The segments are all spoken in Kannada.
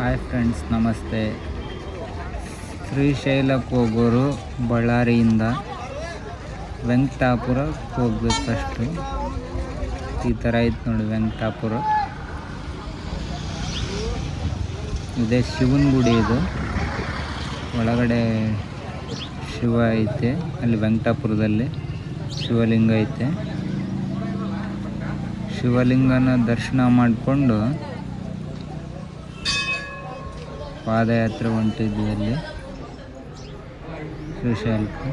ಹಾಯ್ ಫ್ರೆಂಡ್ಸ್ ನಮಸ್ತೆ. ಶ್ರೀಶೈಲಕ್ಕೆ ಹೋಗೋರು ಬಳ್ಳಾರಿಯಿಂದ ವೆಂಕಟಾಪುರಕ್ಕೆ ಹೋಗ್ಬೇಕು ಫಸ್ಟು ಈ ಥರ ಐತೆ ನೋಡಿ ವೆಂಕಟಾಪುರ. ಇದೇ ಶಿವನ ಗುಡಿ ಇದು. ಒಳಗಡೆ ಶಿವ ಐತೆ, ಅಲ್ಲಿ ವೆಂಕಟಾಪುರದಲ್ಲಿ ಶಿವಲಿಂಗ ಐತೆ. ಶಿವಲಿಂಗನ ದರ್ಶನ ಮಾಡಿಕೊಂಡು ಪಾದಯಾತ್ರೆ ಹೊಂಟಿದ್ವಿ ಅಲ್ಲಿ. ಶ್ರೀಶೈಲಕ್ಕೆ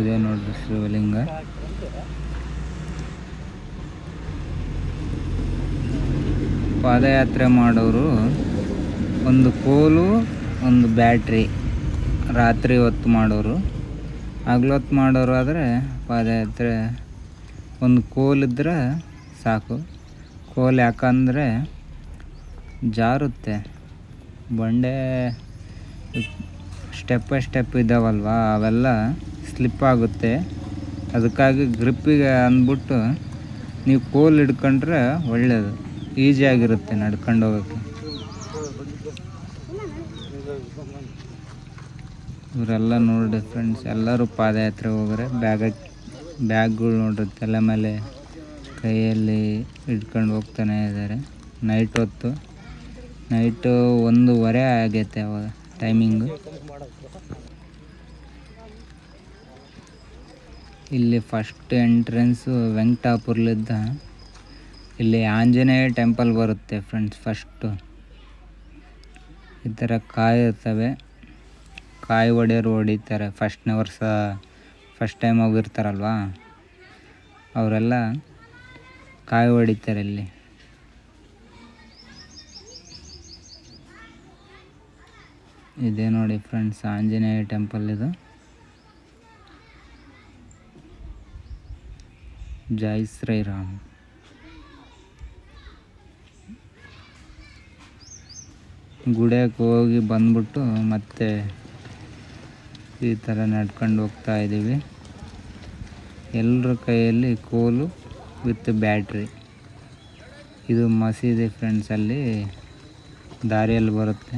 ಇದೆ ನೋಡ್ರಿ ಶಿವಲಿಂಗ. ಪಾದಯಾತ್ರೆ ಮಾಡೋರು ಒಂದು ಕೋಲು, ಒಂದು ಬ್ಯಾಟ್ರಿ. ರಾತ್ರಿ ಹೊತ್ತು ಮಾಡೋರು. ಹಗ್ಲೊತ್ತು ಮಾಡೋರು ಆದರೆ ಪಾದಯಾತ್ರೆ ಒಂದು ಕೋಲಿದ್ರೆ ಸಾಕು. ಕೋಲ್ ಯಾಕಂದರೆ ಜಾರುತ್ತೆ. ಬಂಡೆ ಸ್ಟೆಪ್ ಬೈ ಸ್ಟೆಪ್ ಇದ್ದಾವಲ್ವ ಅವೆಲ್ಲ ಸ್ಲಿಪ್ ಆಗುತ್ತೆ. ಅದಕ್ಕಾಗಿ ಗ್ರಿಪ್ಪಿಗೆ ಅಂದ್ಬಿಟ್ಟು ನೀವು ಕೋಲ್ ಹಿಡ್ಕೊಂಡ್ರೆ ಒಳ್ಳೆಯದು ಈಸಿಯಾಗಿರುತ್ತೆ ನಡ್ಕೊಂಡು ಹೋಗೋಕ್ಕೆ. ಇವರೆಲ್ಲ ನೋಡ್ರಿ ಫ್ರೆಂಡ್ಸ್ ಎಲ್ಲರೂ ಪಾದಯಾತ್ರೆ ಹೋಗ್ರೆ ಬ್ಯಾಗ, ಬ್ಯಾಗ್ಗಳು ನೋಡ್ರಿ, ತಲೆ ಮೇಲೆ ಕೈಯಲ್ಲಿ ಹಿಡ್ಕೊಂಡು ಹೋಗ್ತಾನೆ ಇದ್ದಾರೆ. ನೈಟ್ ಹೊತ್ತು. ನೈಟು ಒಂದೂವರೆ ಆಗೈತೆ ಅವಾಗ ಟೈಮಿಂಗು ಇಲ್ಲಿ ಫಸ್ಟ್ ಎಂಟ್ರೆನ್ಸು ವೆಂಕಟಾಪುರ್ಲಿದ್ದ. ಇಲ್ಲಿ ಆಂಜನೇಯ ಟೆಂಪಲ್ ಬರುತ್ತೆ ಫ್ರೆಂಡ್ಸ್ ಫಸ್ಟು ಈ ಥರ ಕಾಯಿ ಇರ್ತವೆ ಕಾಯಿ ಹೊಡೆಯೋರು ಹೊಡಿತಾರೆ. ಫಸ್ಟ್ನೇ ವರ್ಷ ಫಸ್ಟ್ ಟೈಮ್ ಹೋಗಿರ್ತಾರಲ್ವಾ? ಅವರೆಲ್ಲ ಕಾಯಿ ಹೊಡಿತಾರೆ ಇಲ್ಲಿ. ಇದೆ ನೋಡಿ ಫ್ರೆಂಡ್ಸ್, ಆಂಜನೇಯ ಟೆಂಪಲ್ ಇದು. ಜೈ ಶ್ರೀರಾಮ್. ಗುಡಿಯಕ್ಕೆ ಹೋಗಿ ಬಂದ್ಬಿಟ್ಟು ಮತ್ತೆ ಈ ಥರ ನಡ್ಕೊಂಡು ಹೋಗ್ತಾ ಇದ್ದೀವಿ ಎಲ್ಲರ ಕೈಯಲ್ಲಿ ಕೋಲು ವಿತ್ ಬ್ಯಾಟ್ರಿ. ಇದು ಮಸೀದಿ ಫ್ರೆಂಡ್ಸಲ್ಲಿ ದಾರಿಯಲ್ಲಿ ಬರುತ್ತೆ.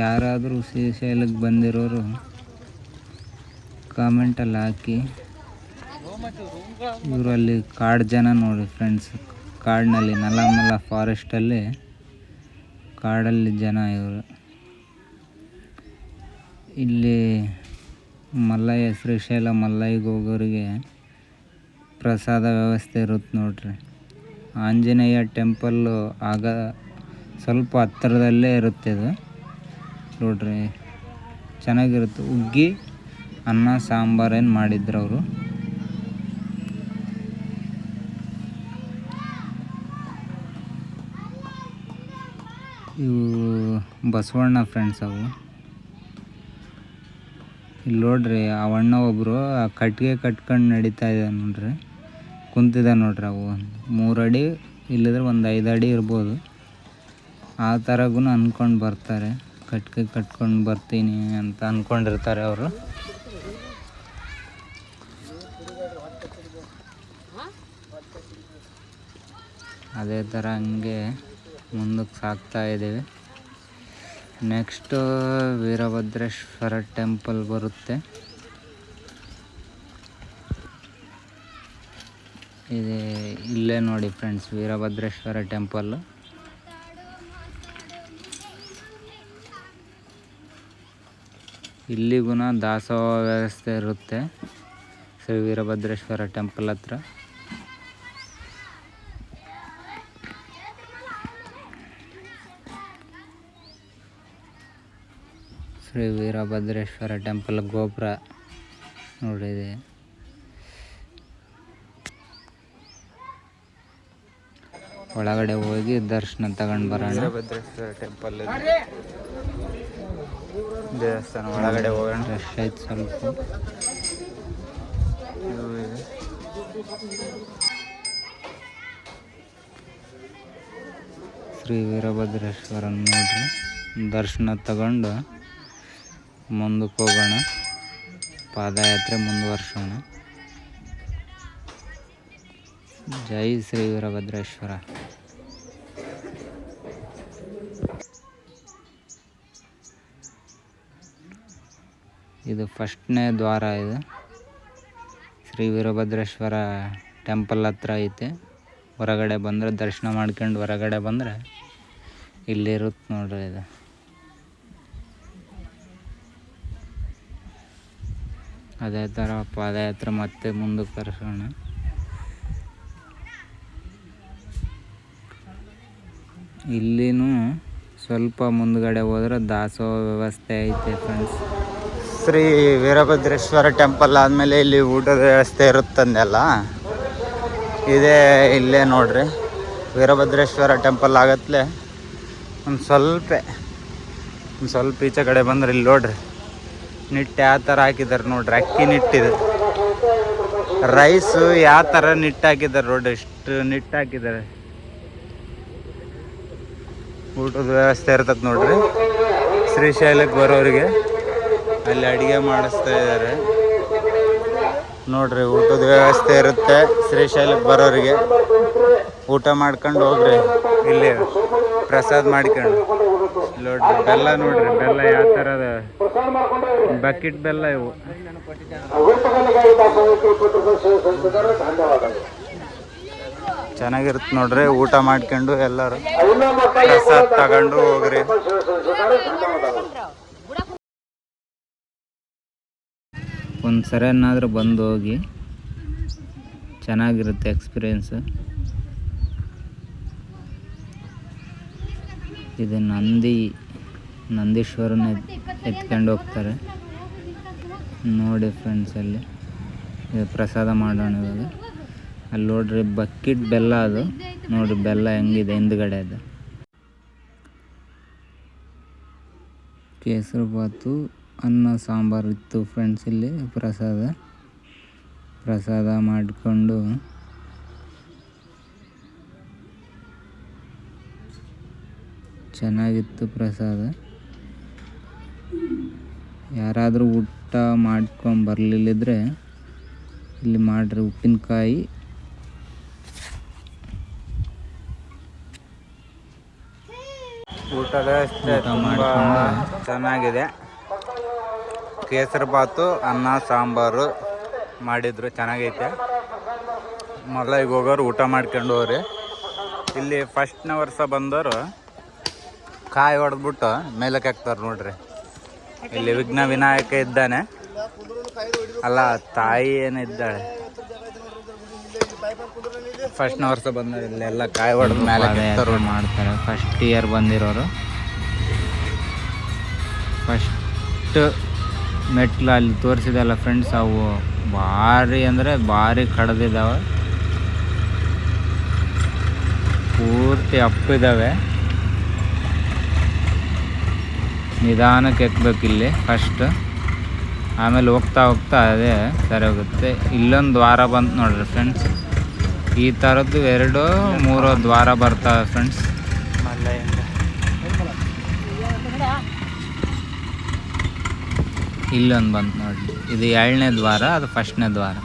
ಯಾರಾದರೂ ಶ್ರೀಶೈಲಕ್ಕೆ ಬಂದಿರೋರು ಕಾಮೆಂಟಲ್ಲಿ ಹಾಕಿ. ಇವರಲ್ಲಿ ಕಾಡು ಜನ ನೋಡಿ ಫ್ರೆಂಡ್ಸ್ ಕಾಡಿನಲ್ಲಿ ನಲಮಲ ಫಾರೆಸ್ಟಲ್ಲಿ ಕಾಡಲ್ಲಿ ಜನ ಇವರು. ಇಲ್ಲಿ ಮಲ್ಲಯ್ಯ, ಶ್ರೀಶೈಲ ಮಲ್ಲಯ್ಯಗೆ ಹೋಗೋರಿಗೆ ಪ್ರಸಾದ ವ್ಯವಸ್ಥೆ ಇರುತ್ತೆ ನೋಡ್ರಿ. ಆಂಜನೇಯ ಟೆಂಪಲ್ಲು ಆಗ ಸ್ವಲ್ಪ ಹತ್ತಿರದಲ್ಲೇ ಇರುತ್ತೆ ಇದು. ನೋಡ್ರಿ. ಚೆನ್ನಾಗಿರುತ್ತೆ. ಉಗ್ಗಿ, ಅನ್ನ ಸಾಂಬಾರೇನು ಮಾಡಿದ್ರು ಅವರು? ಇವು ಬಸವಣ್ಣ ಫ್ರೆಂಡ್ಸ್ ಅವು. ಇಲ್ಲಿ ನೋಡ್ರಿ, ಆ ಅಣ್ಣ ಒಬ್ಬರು ಆ ಕಟ್ಟಿಗೆ ಕಟ್ಕೊಂಡು ನಡೀತಾ ಇದೆ ನೋಡ್ರಿ. ಕುಂತಿದೆ ನೋಡ್ರಿ ಅವು. ಮೂರು ಅಡಿ ಇಲ್ಲಿದ್ರೆ ಒಂದು ಐದು ಅಡಿ ಇರ್ಬೋದು. ಆ ಥರಗೂ ಅಂದ್ಕೊಂಡು ಬರ್ತಾರೆ. ಕಟ್ಟಿಗೆ ಕಟ್ಕೊಂಡು ಬರ್ತೀನಿ ಅಂತ ಅಂದ್ಕೊಂಡಿರ್ತಾರೆ ಅವರು. ಅದೇ ಥರ ಹಂಗೆ ಮುಂದಕ್ಕೆ ಸಾಗ್ತಾ ಇದ್ದೀವಿ. ನೆಕ್ಸ್ಟು ವೀರಭದ್ರೇಶ್ವರ ಟೆಂಪಲ್ ಬರುತ್ತೆ. ಇದೆ ಇಲ್ಲೇ ನೋಡಿ ಫ್ರೆಂಡ್ಸ್ ವೀರಭದ್ರೇಶ್ವರ ಟೆಂಪಲ್ಲು ಇಲ್ಲಿಗೂ ದಾಸೋಹ ವ್ಯವಸ್ಥೆ ಇರುತ್ತೆ. ಶ್ರೀ ವೀರಭದ್ರೇಶ್ವರ ಟೆಂಪಲ್ ಹತ್ರ. ಶ್ರೀ ವೀರಭದ್ರೇಶ್ವರ ಟೆಂಪಲ್ ಗೋಪುರ ನೋಡಿದೆ. ಒಳಗಡೆ ಹೋಗಿ ದರ್ಶನ ತಗೊಂಡು ಬರೋಣ. ವೀರಭದ್ರೇಶ್ವರ ಟೆಂಪಲ್ ದೇವಸ್ಥಾನ ಒಳಗಡೆ ಹೋಗೋಣ. ರಶ್ ಐತೆ ಸ್ವಲ್ಪ. ಶ್ರೀ ವೀರಭದ್ರೇಶ್ವರನ ನೋಡ್ರಿ. ದರ್ಶನ ತಗೊಂಡು ಮುಂದಕ್ಕೆ ಹೋಗೋಣ. ಪಾದಯಾತ್ರೆ ಮುಂದುವರ್ಸೋಣ. ಜೈ ಶ್ರೀ ವೀರಭದ್ರೇಶ್ವರ. ಇದು ಫಸ್ಟ್ನೇ ದ್ವಾರ ಇದು. ಶ್ರೀ ವೀರಭದ್ರೇಶ್ವರ ಟೆಂಪಲ್ ಹತ್ರ ಐತೆ. ಹೊರಗಡೆ ಬಂದರೆ ದರ್ಶನ ಮಾಡ್ಕೊಂಡು ಹೊರಗಡೆ ಬಂದರೆ ಇಲ್ಲಿರುತ್ತೆ ನೋಡ್ರಿ ಇದು. ಅದೇ ಥರ ಪಾದಯಾತ್ರೆ ಮತ್ತೆ ಮುಂದಕ್ಕೆ ತರಿಸೋಣ. ಇಲ್ಲಿನೂ ಸ್ವಲ್ಪ ಮುಂದ್ಗಡೆ ಹೋದ್ರೆ ದಾಸೋಹ ವ್ಯವಸ್ಥೆ ಐತೆ ಫ್ರೆಂಡ್ಸ್ ಶ್ರೀ ವೀರಭದ್ರೇಶ್ವರ ಟೆಂಪಲ್ ಆದಮೇಲೆ ಇಲ್ಲಿ ಊಟದ ವ್ಯವಸ್ಥೆ ಇರುತ್ತಂದೆಲ್ಲ. ಇದೇ ಇಲ್ಲೇ ನೋಡ್ರಿ. ವೀರಭದ್ರೇಶ್ವರ ಟೆಂಪಲ್ ಆಗತ್ಲೆ. ಒಂದು ಸ್ವಲ್ಪ ಒಂದು ಸ್ವಲ್ಪ ಈಚೆ ಕಡೆ ಬಂದ್ರೆ ಇಲ್ಲಿ ನೋಡ್ರಿ. ನಿಟ್ಟು ಯಾವ ಥರ ಹಾಕಿದ್ದಾರೆ ನೋಡ್ರಿ. ಅಕ್ಕಿ ನಿಟ್ಟಿದೆ. ರೈಸು ಯಾವ ಥರ ನಿಟ್ಟು ಹಾಕಿದ್ದಾರೆ ನೋಡ್ರಿ. ಇಷ್ಟು ನಿಟ್ಟು ಹಾಕಿದ್ದಾರೆ ಊಟದ ವ್ಯವಸ್ಥೆ ಇರ್ತದೆ ನೋಡ್ರಿ. ಶ್ರೀಶೈಲಕ್ಕೆ ಬರೋರಿಗೆ. ಅಲ್ಲಿ ಅಡಿಗೆ ಮಾಡಿಸ್ತಾ ಇದ್ದಾರೆ. ನೋಡ್ರಿ ಊಟದ ವ್ಯವಸ್ಥೆ ಇರುತ್ತೆ. ಶ್ರೀಶೈಲಕ್ಕೆ ಬರೋರಿಗೆ. ಊಟ ಮಾಡ್ಕೊಂಡು ಹೋಗ್ರಿ. ಇಲ್ಲಿ ಪ್ರಸಾದ ಮಾಡ್ಕೊಂಡು. ನೋಡ್ರಿ ಬೆಲ್ಲ ನೋಡ್ರಿ ಬೆಲ್ಲ ಯಾವ ಥರದ? ಬಕೆಟ್ ಬೆಲ್ಲ ಇವು. ಚೆನ್ನಾಗಿರುತ್ತೆ ನೋಡ್ರಿ ಊಟ ಮಾಡ್ಕೊಂಡು ಎಲ್ಲರೂ. ಪ್ರಸಾದ ತಗೊಂಡು ಹೋಗ್ರಿ. ಒಂದು ಸರಿನಾದ್ರೂ ಬಂದು ಹೋಗಿ ಚೆನ್ನಾಗಿರುತ್ತೆ ಎಕ್ಸ್ಪೀರಿಯೆನ್ಸ್. ಇದು ನಂದಿ, ನಂದೀಶ್ವರನ ಎತ್ಕೊಂಡು ಹೋಗ್ತಾರೆ. ನೋಡಿ ಫ್ರೆಂಡ್ಸ್ ಅಲ್ಲಿ. ಇದು ಪ್ರಸಾದ ಮಾಡೋಣ ಇವಾಗ. ಅಲ್ಲಿ ನೋಡ್ರಿ ಬಕ್ಕಿಟ್ ಬೆಲ್ಲ ಅದು. ನೋಡ್ರಿ ಬೆಲ್ಲ ಹೆಂಗಿದೆ ಹಿಂದ್ಗಡೆ ಅದು. ಕೇಸರಿ ಬಾತು ಅನ್ನ ಸಾಂಬಾರು ಇತ್ತು ಫ್ರೆಂಡ್ಸ್ ಇಲ್ಲಿ ಪ್ರಸಾದ. ಪ್ರಸಾದ ಮಾಡಿಕೊಂಡು ಚೆನ್ನಾಗಿತ್ತು ಪ್ರಸಾದ. ಯಾರಾದರೂ ಊಟ ಮಾಡ್ಕೊಂಡು ಬರಲಿಲ್ಲಿದ್ರೆ ಇಲ್ಲಿ ಮಾಡ್ರಿ ಉಪ್ಪಿನಕಾಯಿ. ಊಟ ಚೆನ್ನಾಗಿದೆ. ಕೇಸರಿ ಬಾತು ಅನ್ನ ಸಾಂಬಾರು ಮಾಡಿದ್ರು. ಚೆನ್ನಾಗೈತೆ. ಮೊದಲ ಈಗ ಹೋಗೋರು ಊಟ ಮಾಡ್ಕೊಂಡು ಹೋಗ್ರಿ. ಇಲ್ಲಿ ಫಸ್ಟ್ನೇ ವರ್ಷ ಬಂದವರು ಕಾಯಿ ಹೊಡೆದ್ಬಿಟ್ಟು ಮೇಲಕ್ಕೆ ಹಾಕ್ತಾರೆ ನೋಡ್ರಿ. ಇಲ್ಲಿ ವಿಘ್ನ ವಿನಾಯಕ ಇದ್ದಾನೆ. ಅಲ್ಲ ತಾಯಿ ಏನು ಇದ್ದಾಳೆ. ಫಸ್ಟ್ನೇ ವರ್ಷ ಬಂದವರು ಇಲ್ಲೆಲ್ಲ ಕಾಯಿ ಹೊಡೆದ ಮೇಲೆ ಮಾಡ್ತಾರೆ. First year ಬಂದಿರೋರು. ಫಸ್ಟ್ ಮೆಟ್ಲು ಅಲ್ಲಿ ತೋರಿಸಿದಲ್ಲ ಫ್ರೆಂಡ್ಸ್ ಅವು ಭಾರಿ ಅಂದರೆ ಭಾರಿ ಕಡ್ದಿದ್ದಾವೆ ಪೂರ್ತಿ ಅಪ್ಪಿದ್ದಾವೆ ನಿಧಾನಕ್ಕೆ ಎಕ್ಬೇಕು ಇಲ್ಲಿ ಫಸ್ಟ್ ಆಮೇಲೆ ಹೋಗ್ತಾ ಹೋಗ್ತಾ ಅದೇ ಸರಿ ಹೋಗುತ್ತೆ. ಇಲ್ಲೊಂದು ದ್ವಾರ ಬಂತು ನೋಡ್ರಿ ಫ್ರೆಂಡ್ಸ್ ಈ ಥರದ್ದು ಎರಡು, ಮೂರು ದ್ವಾರ ಬರ್ತಾವೆ ಫ್ರೆಂಡ್ಸ್ ಇಲ್ಲೊಂದು ಬಂತು ನೋಡಿ ಇದು ಏಳನೇ ದ್ವಾರ, ಅದು ಫಸ್ಟ್ನೇ ದ್ವಾರ.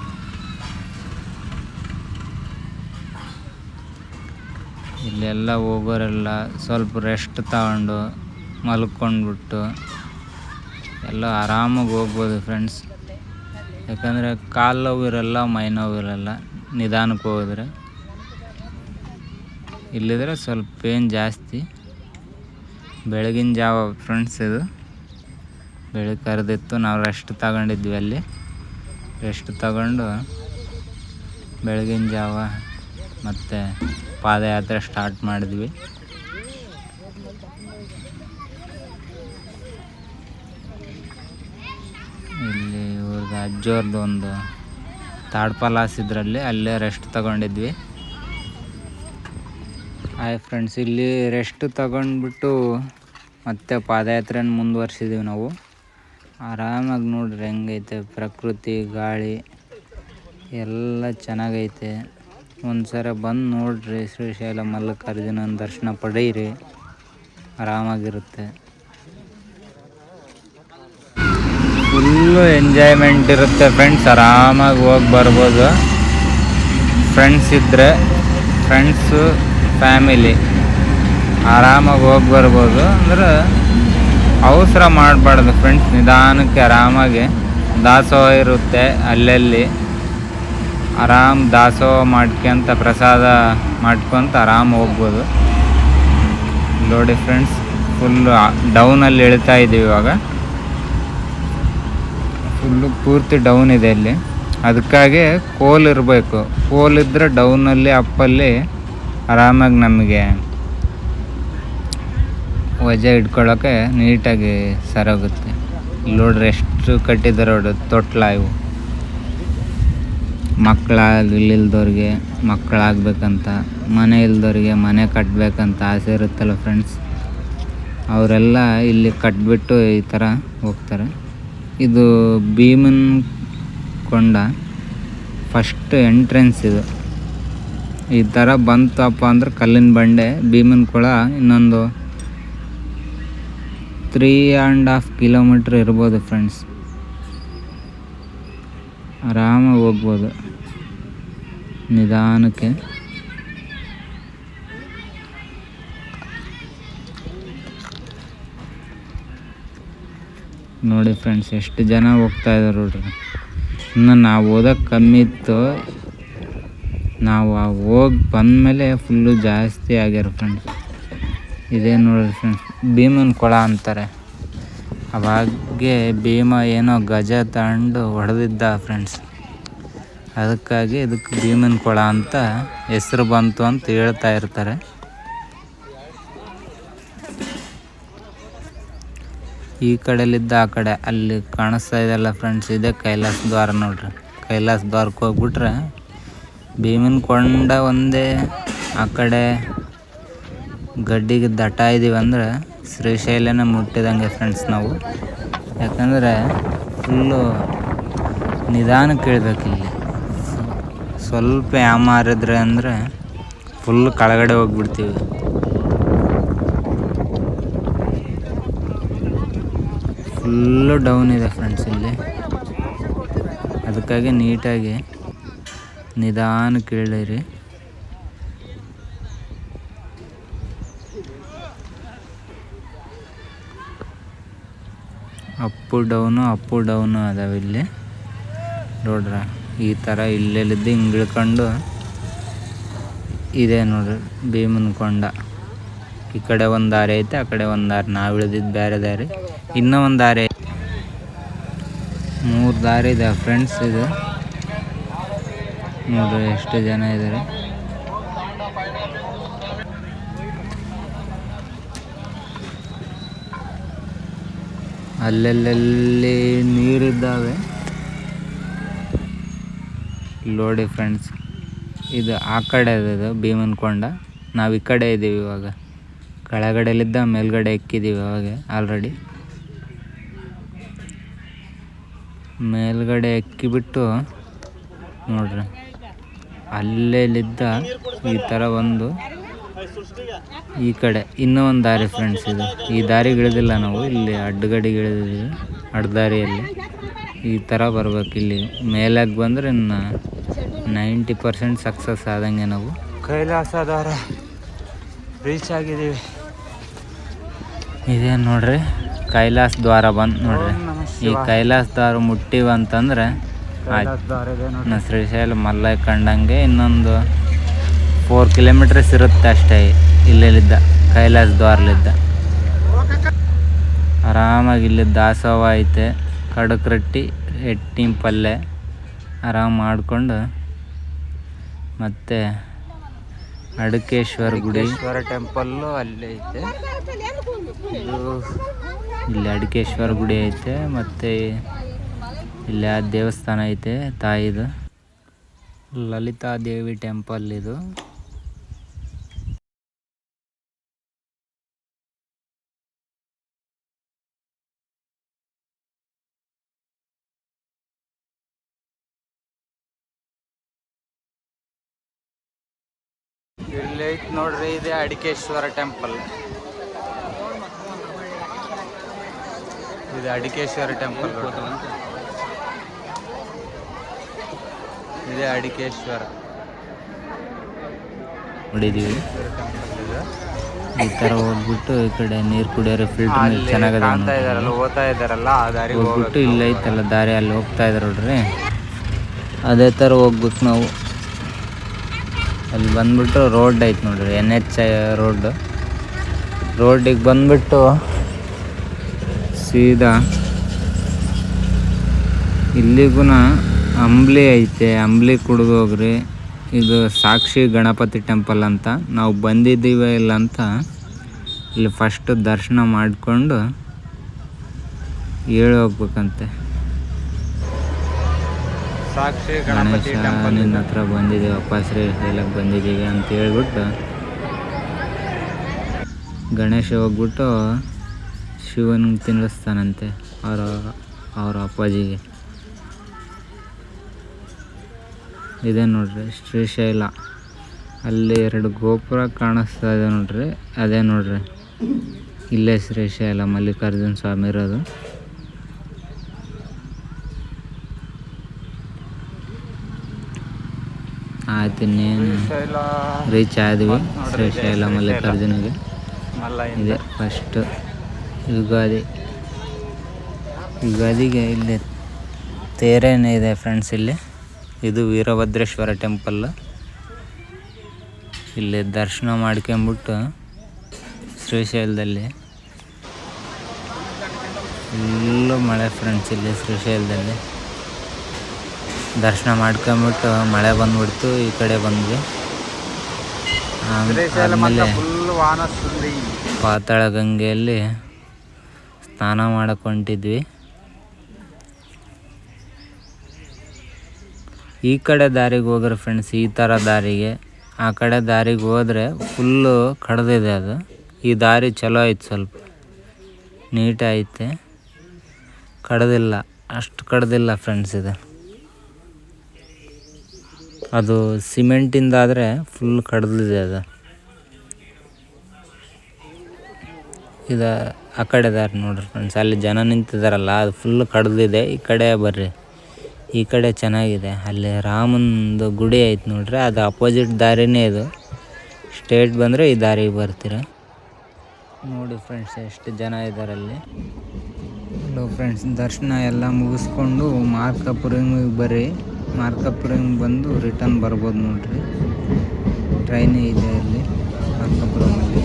ಇಲ್ಲೆಲ್ಲ ಹೋಗೋರೆಲ್ಲ ಸ್ವಲ್ಪ ರೆಸ್ಟ್ ತಗೊಂಡು ಮಲ್ಕೊಂಡ್ಬಿಟ್ಟು ಎಲ್ಲ ಆರಾಮಾಗಿ ಹೋಗ್ಬೋದು ಫ್ರೆಂಡ್ಸ್ ಯಾಕಂದರೆ ಕಾಲು ನೋವು ಮೈ ನೋವು ಇರಲ್ಲ. ನಿಧಾನಕ್ಕೆ ಹೋದ್ರೆ. ಇಲ್ಲಿದ್ರೆ ಸ್ವಲ್ಪ ಪೇನ್ ಜಾಸ್ತಿ. ಬೆಳಗಿನ ಜಾವ ಫ್ರೆಂಡ್ಸ್ ಇದು. ಬೆಳಗ್ಗೆ ಕರೆದಿತ್ತು. ನಾವು ರೆಸ್ಟ್ ತಗೊಂಡಿದ್ವಿ ಅಲ್ಲಿ. ರೆಸ್ಟ್ ತಗೊಂಡು ಬೆಳಗಿನ ಜಾವ ಮತ್ತು ಪಾದಯಾತ್ರೆ ಸ್ಟಾರ್ಟ್ ಮಾಡಿದ್ವಿ. ಇಲ್ಲಿ ಇವ್ರದ್ದು ಅಜ್ಜೋರ್ದು ಒಂದು ತಾಡ್ಪಾಲಾಸ್ ಇದರಲ್ಲಿ ಅಲ್ಲೇ ರೆಸ್ಟ್ ತಗೊಂಡಿದ್ವಿ. ಹಾಯ್ ಫ್ರೆಂಡ್ಸ್ ಇಲ್ಲಿ ರೆಸ್ಟ್ ತಗೊಂಡ್ಬಿಟ್ಟು ಮತ್ತೆ ಪಾದಯಾತ್ರೆಯನ್ನು ಮುಂದುವರ್ಸಿದ್ದೀವಿ ನಾವು. ಆರಾಮಾಗಿ ನೋಡ್ರಿ ಹೆಂಗೈತೆ ಪ್ರಕೃತಿ, ಗಾಳಿ ಎಲ್ಲ ಚೆನ್ನಾಗೈತೆ. ಒಂದು ಸಲ ಬಂದು ನೋಡ್ರಿ ಶ್ರೀಶೈಲ ಮಲ್ಲಿಕಾರ್ಜುನನ ದರ್ಶನ ಪಡೀರಿ. ಆರಾಮಾಗಿರುತ್ತೆ. ಫುಲ್ಲು ಎಂಜಾಯ್ಮೆಂಟ್ ಇರುತ್ತೆ ಫ್ರೆಂಡ್ಸ್ ಆರಾಮಾಗಿ ಹೋಗಿ ಬರ್ಬೋದು. ಫ್ರೆಂಡ್ಸ್ ಇದ್ದರೆ ಫ್ರೆಂಡ್ಸು ಫ್ಯಾಮಿಲಿ ಆರಾಮಾಗಿ ಹೋಗಿ ಬರ್ಬೋದು. ಅಂದ್ರೆ ಅವಸರ ಮಾಡಬಾರ್ದು ಫ್ರೆಂಡ್ಸ್ ನಿಧಾನಕ್ಕೆ ಆರಾಮಾಗಿ ದಾಸೋಹ ಇರುತ್ತೆ ಅಲ್ಲಲ್ಲಿ. ಆರಾಮ್ ದಾಸೋಹ ಮಾಡ್ಕೊಂತ ಪ್ರಸಾದ ಮಾಡ್ಕೊಂತ ಆರಾಮ್ ಹೋಗ್ಬೋದು. ನೋಡಿ ಫ್ರೆಂಡ್ಸ್ ಫುಲ್ಲು ಡೌನಲ್ಲಿ ಇಳಿತಾ ಇದ್ದೀವಿ ಇವಾಗ. ಫುಲ್ಲು ಪೂರ್ತಿ ಡೌನ್ ಇದೆ ಇಲ್ಲಿ. ಅದಕ್ಕಾಗಿ ಕೋಲ್ ಇರಬೇಕು. ಕೋಲ್ ಇದ್ದರೆ ಡೌನಲ್ಲಿ ಅಪ್ಪಲ್ಲಿ ಆರಾಮಾಗಿ ನಮಗೆ ವಜೆ ಇಟ್ಕೊಳ್ಳೋಕೆ ನೀಟಾಗಿ ಸರೋಗುತ್ತೆ. ಇಲ್ಲಿ ನೋಡ್ರಿ ಎಷ್ಟು ಕಟ್ಟಿದ್ದಾರೆ ನೋಡ್ರಿ ತೊಟ್ಲ ಇವು ಮಕ್ಕಳಾಗಿಲ್ಲಿಲ್ದವ್ರಿಗೆ ಮಕ್ಕಳಾಗಬೇಕಂತ, ಮನೆ ಇಲ್ದವ್ರಿಗೆ ಮನೆ ಕಟ್ಟಬೇಕಂತ ಆಸೆ ಇರುತ್ತಲ್ಲ ಫ್ರೆಂಡ್ಸ್ ಅವರೆಲ್ಲ ಇಲ್ಲಿ ಕಟ್ಬಿಟ್ಟು ಈ ಥರ ಹೋಗ್ತಾರೆ. ಇದು ಭೀಮನ್ ಕೊಂಡ ಫಸ್ಟ್ ಎಂಟ್ರೆನ್ಸ್ ಇದು. ಈ ಥರ ಬಂತಪ್ಪ ಅಂದ್ರೆ ಕಲ್ಲಿನ ಬಂಡೆ, ಭೀಮನ್ ಕೊಳ, ಇನ್ನೊಂದು ತ್ರೀ ಆ್ಯಂಡ್ ಹಾಫ್ ಕಿಲೋಮೀಟ್ರ್ ಇರ್ಬೋದು ಫ್ರೆಂಡ್ಸ್ ಆರಾಮಾಗಿ ಹೋಗ್ಬೋದು. ನಿಧಾನಕ್ಕೆ. ನೋಡಿ ಫ್ರೆಂಡ್ಸ್ ಎಷ್ಟು ಜನ ಹೋಗ್ತಾ ಇದ್ದಾರೆ ನೋಡ್ರಿ. ಇನ್ನು ನಾವು ಓದೋಕೆ ಕಮ್ಮಿ ಇತ್ತು. ನಾವು ಹೋಗಿ ಬಂದಮೇಲೆ ಫುಲ್ಲು ಜಾಸ್ತಿ ಆಗ್ಯಾರ ಫ್ರೆಂಡ್ಸ್ ಇದೇ ನೋಡಿ ಫ್ರೆಂಡ್ಸ್ ಭೀಮನ ಕೊಳ ಅಂತಾರೆ. ಅವಾಗೆ ಭೀಮ ಏನೋ ಗಜ ತಗೊಂಡು ಹೊಡೆದಿದ್ದ ಫ್ರೆಂಡ್ಸ್ ಅದಕ್ಕಾಗಿ ಇದಕ್ಕೆ ಭೀಮನ ಕೊಳ ಅಂತ ಹೆಸರು ಬಂತು ಅಂತ ಹೇಳ್ತಾ ಇರ್ತಾರೆ. ಈ ಕಡೆಯಲ್ಲಿದ್ದ ಆ ಕಡೆ ಅಲ್ಲಿ ಕಾಣಿಸ್ತಾ ಇದೆಲ್ಲ ಫ್ರೆಂಡ್ಸ್ ಇದೆ ಕೈಲಾಸ ದ್ವಾರ ನೋಡ್ರಿ. ಕೈಲಾಸ ದ್ವಾರಕ್ಕೆ ಹೋಗ್ಬಿಟ್ರೆ ಭೀಮನ ಕೊಂಡ ಒಂದೇ ಆ ಕಡೆ ಗಡ್ಡಿಗೆ ದಟ ಇದೀವಿ ಅಂದ್ರೆ ಶ್ರೀಶೈಲನ ಮುಟ್ಟಿದಂಗೆ ಫ್ರೆಂಡ್ಸ್ ನಾವು. ಯಾಕಂದರೆ ಫುಲ್ಲು ನಿಧಾನಕ್ಕೆ ಇಲ್ಲಿ. ಸ್ವಲ್ಪ ಯಾಮಾರಿದ್ರೆ ಅಂದರೆ ಫುಲ್ ಕೆಳಗಡೆ ಹೋಗ್ಬಿಡ್ತೀವಿ. ಫುಲ್ಲು ಡೌನ್ ಇದೆ ಫ್ರೆಂಡ್ಸ್ ಇಲ್ಲಿ. ಅದಕ್ಕಾಗಿ ನೀಟಾಗಿ ನಿಧಾನಕ್ಕೆ ಇಳಿರಿ ಅಪ್ಪು ಡೌನು ಅಪ್ಪು ಡೌನು ಅದಾವೆ ಇಲ್ಲಿ. ನೋಡ್ರ, ಈ ಥರ ಇಲ್ಲೆಲ್ಲಿದ್ದು ಹಿಂಗೆ ಇಳ್ಕೊಂಡು ಇದೆ ನೋಡ್ರಿ, ಭೀಮನ ಕೊಂಡ. ಈ ಕಡೆ ಒಂದು ದಾರಿ ಐತೆ, ಆ ಕಡೆ ಒಂದು ದಾರಿ. ನಾವು ಇಳಿದಿದ್ದು ಬೇರೆ ದಾರಿ. ಇನ್ನೂ ಒಂದು ದಾರಿ ಮೂರು ದಾರಿ ಇದೆ ಫ್ರೆಂಡ್ಸ್ ಇದು. ನೋಡ್ರಿ, ಎಷ್ಟು ಜನ ಇದ್ದಾರೆ ಅಲ್ಲೆಲ್ಲಿ ನೀರಿದ್ದಾವೆ. ನೋಡಿ ಫ್ರೆಂಡ್ಸ್, ಇದು ಆ ಕಡೆ ಅದು ಭೀಮನ್ ಕೊಂಡ. ನಾವು ಈ ಕಡೆ ಇದ್ದೀವಿ ಇವಾಗ. ಕೆಳಗಡೆಲಿದ್ದ ಮೇಲ್ಗಡೆ ಎಕ್ಕಿದ್ದೀವಿ ಇವಾಗ ಆಲ್ರೆಡಿ ಮೇಲ್ಗಡೆ ಎಕ್ಕಿಬಿಟ್ಟು, ನೋಡ್ರಿ. ಅಲ್ಲೆಲ್ಲಿದ್ದ ಈ ಥರ ಒಂದು ಈ ಕಡೆ ಇನ್ನೂ ಒಂದು ದಾರಿ ಫ್ರೆಂಡ್ಸ್ ಇದು. ಈ ದಾರಿ ಗಿಳಿದಿಲ್ಲ ನಾವು ಇಲ್ಲಿ ಅಡ್ಡಗಡಿಗೆ ಅಡ್ಡ ಅಡ್ಡದಾರಿಯಲ್ಲಿ ಈ ಥರ ಬರ್ಬೇಕು ಇಲ್ಲಿ. ಮೇಲಾಗಿ ಬಂದರೆ ಇನ್ನು ನೈಂಟಿ ಪರ್ಸೆಂಟ್ ಸಕ್ಸಸ್ ಆದಂಗೆ ನಾವು. ಕೈಲಾಸದಾರ ರೀಚ್ ಆಗಿದ್ದೀವಿ. ಇದೇನು ನೋಡ್ರಿ? ಕೈಲಾಸ ದ್ವಾರ ಬಂದು ನೋಡ್ರಿ. ಈ ಕೈಲಾಸ ದ್ವಾರ ಮುಟ್ಟಿವಂತಂದ್ರೆ ಶ್ರೀಶೈಲ ಮಲ್ಲ ಕಂಡಂಗೆ ಇನ್ನೊಂದು ಫೋರ್ ಕಿಲೋಮೀಟರ್ಸ್ ಇರುತ್ತೆ ಅಷ್ಟೇ ಇಲ್ಲೆಲ್ಲಿದ್ದ? ಕೈಲಾಸ ದ್ವಾರಲಿದ್ದ ಆರಾಮಾಗಿ ಇಲ್ಲಿ ದಾಸೋಹ ಐತೆ ಕಡಕ್ ರೊಟ್ಟಿ ಎಟ್ಟಿನ ಪಲ್ಯ ಆರಾಮ್ ಮಾಡಿಕೊಂಡು ಮತ್ತು ಅಡಕೇಶ್ವರ ಗುಡಿ. ಟೆಂಪಲ್ಲು ಅಲ್ಲಿ ಐತೆ. ಇಲ್ಲಿ ಅಡಿಕೇಶ್ವರ ಗುಡಿ ಐತೆ ಮತ್ತು ಇಲ್ಲಿ ಆ ದೇವಸ್ಥಾನ ಐತೆ ತಾಯಿದು. ಲಲಿತಾ ದೇವಿ ಟೆಂಪಲ್ ಇದು. ಇಲ್ಲಿ ಐತಿ ನೋಡ್ರಿ ಇದೆ ಅಡಿಕೇಶ್ವರ ಟೆಂಪಲ್ ಇದು ಅಡಿಕೇಶ್ವರ ಟೆಂಪಲ್ ಇದೆ ಅಡಿಕೇಶ್ವರ. ನೋಡಿದೀವಿ. ಈ ತರ ಹೋಗ್ಬಿಟ್ಟು ಈ ಕಡೆ ನೀರು ಕುಡಿಯೋರು ಫಿಲ್ಟರ್ ನೀರು ಚೆನ್ನಾಗದ ಕಾಣ್ತಾ ಇದಾರಲ್ಲ ಹೋಗ್ಬಿಟ್ಟು ಇಲ್ಲ ಐತಲ್ಲ ದಾರಿ ಅಲ್ಲಿ ಹೋಗ್ತಾ ಇದಾರೆ ನೋಡ್ರಿ. ಅದೇ ತರ ಹೋಗ್ಬೇಕು ನಾವು. ಅಲ್ಲಿ ಬಂದ್ಬಿಟ್ಟು ರೋಡ್ ಐತೆ ನೋಡ್ರಿ ಎನ್ ಎಚ್ ರೋಡ್. ರೋಡಿಗೆ ಬಂದ್ಬಿಟ್ಟು ಸೀದಾ ಇಲ್ಲಿಗೂ ಅಂಬ್ಲಿ ಐತೆ, ಅಂಬ್ಲಿ ಕುಡಿದು ಹೋಗ್ರಿ. ಇದು ಸಾಕ್ಷಿ ಗಣಪತಿ ಟೆಂಪಲ್ ಅಂತ. ನಾವು ಬಂದಿದ್ದೀವಿ ಇಲ್ಲ ಅಂತ ಇಲ್ಲಿ ಫಸ್ಟ್ ದರ್ಶನ ಮಾಡಿಕೊಂಡು ಹೇಳಿ ಹೋಗ್ಬೇಕಂತೆ. ಸಾಕ್ಷಿ ಗಣೇಶ ನಿನ್ನ ಹತ್ರ ಬಂದಿದ್ದೀವಪ್ಪ ಶ್ರೀ ಹೇಳಕ್ಕೆ ಬಂದಿದ್ದೀವಿ ಅಂತ ಹೇಳ್ಬಿಟ್ಟು ಗಣೇಶ ಹೋಗ್ಬಿಟ್ಟು ಶಿವನ ತಿನ್ನಿಸ್ತಾನಂತೆ ಅವರ ಅವರ ಅಪ್ಪಾಜಿಗೆ. ಇದೆ ನೋಡ್ರಿ ಶ್ರೀಶೈಲ ಅಲ್ಲಿ ಎರಡು ಗೋಪುರ ಕಾಣಿಸ್ತಾ ಇದೆ ನೋಡ್ರಿ ಅದೇ ನೋಡ್ರಿ. ಇಲ್ಲೇ ಶ್ರೀಶೈಲ ಮಲ್ಲಿಕಾರ್ಜುನ ಸ್ವಾಮಿ ಇರೋದು. ಆಯ್ತು, ಇನ್ನೇನು ರೀಚ್ ಆದ್ವಿ. ಶ್ರೀಶೈಲ ಮಲ್ಲಿಕಾರ್ಜುನಿಗೆ. ಮಲ್ಲ ಇದೆ ಫಸ್ಟ್ ಯುಗಾದಿ. ಯುಗಾದಿಗೆ ಇಲ್ಲಿ ತೇರೇನೇ ಇದೆ ಫ್ರೆಂಡ್ಸ್ ಇಲ್ಲಿ. ಇದು ವೀರಭದ್ರೇಶ್ವರ ಟೆಂಪಲ್ ಇಲ್ಲಿ ದರ್ಶನ ಮಾಡ್ಕೊಂಬಿಟ್ಟು ಶ್ರೀಶೈಲದಲ್ಲಿ ಫುಲ್ಲು ಮಳೆ ಫ್ರೆಂಡ್ಸ್ ಇಲ್ಲಿ ಶ್ರೀಶೈಲದಲ್ಲಿ ದರ್ಶನ ಮಾಡ್ಕೊಂಬಿಟ್ಟು ಮಳೆ ಬಂದ್ಬಿಡ್ತು ಈ ಕಡೆ ಬಂದ್ವಿ. ಆಮೇಲೆ ಪಾತಾಳ ಗಂಗೆಯಲ್ಲಿ ಸ್ನಾನ ಮಾಡಕ್ಕೆ ಹೊಂಟಿದ್ವಿ ಈ ಕಡೆ ದಾರಿಗೆ ಹೋದ್ರೆ ಫ್ರೆಂಡ್ಸ್ ಈ ಥರ ದಾರಿಗೆ. ಆ ಕಡೆ ದಾರಿಗೆ ಹೋದರೆ ಫುಲ್ಲು ಕಡ್ದಿದೆ ಅದು. ಈ ದಾರಿ ಚಲೋ ಐತೆ ಸ್ವಲ್ಪ. ನೀಟಾಯಿತೆ ಕಡ್ದಿಲ್ಲ ಅಷ್ಟು ಕಡ್ದಿಲ್ಲ ಫ್ರೆಂಡ್ಸ್ ಇದು. ಅದು ಸಿಮೆಂಟಿಂದಾದರೆ ಫುಲ್ ಕಡ್ದಿದೆ ಅದು. ಇದು ಆ ಕಡೆ ದಾರಿ ನೋಡ್ರಿ ಫ್ರೆಂಡ್ಸ್ ಅಲ್ಲಿ ಜನ ನಿಂತಿದ್ದಾರಲ್ಲ ಅದು ಫುಲ್ ಕಡ್ದಿದೆ. ಈ ಕಡೆ ಬರ್ರಿ, ಈ ಕಡೆ ಚೆನ್ನಾಗಿದೆ. ಅಲ್ಲಿ ರಾಮಂದು ಗುಡಿ ಐತೆ ನೋಡ್ರಿ, ಅದು ಅಪೋಸಿಟ್ ದಾರಿನೇ ಇದು. ಸ್ಟೇಟ್ ಬಂದರೆ ಈ ದಾರಿಗೆ ಬರ್ತೀರ. ನೋಡಿ ಫ್ರೆಂಡ್ಸ್ ಎಷ್ಟು ಜನ ಇದ್ದಾರೆ ಅಲ್ಲಿ. ಹಲೋ ಫ್ರೆಂಡ್ಸ್ ದರ್ಶನ ಎಲ್ಲ ಮುಗಿಸ್ಕೊಂಡು ಮಾರ್ಕಪುರಿಗೆ ಬರ್ರಿ. ಮಾರ್ಕಾಪುರಂಗೆ ಬಂದು ರಿಟರ್ನ್ ಬರ್ಬೋದು ನೋಡ್ರಿ. ಟ್ರೈನೇ ಇದೆ ಅಲ್ಲಿ ಮಾರ್ಕಾಪುರಮಲ್ಲಿ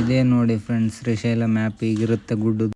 ಇದೇ ನೋಡಿ ಫ್ರೆಂಡ್ಸ್ ಶ್ರೀಶೈಲ ಮ್ಯಾಪ್ ಈಗಿರುತ್ತೆ ಗುಡ್ಡದ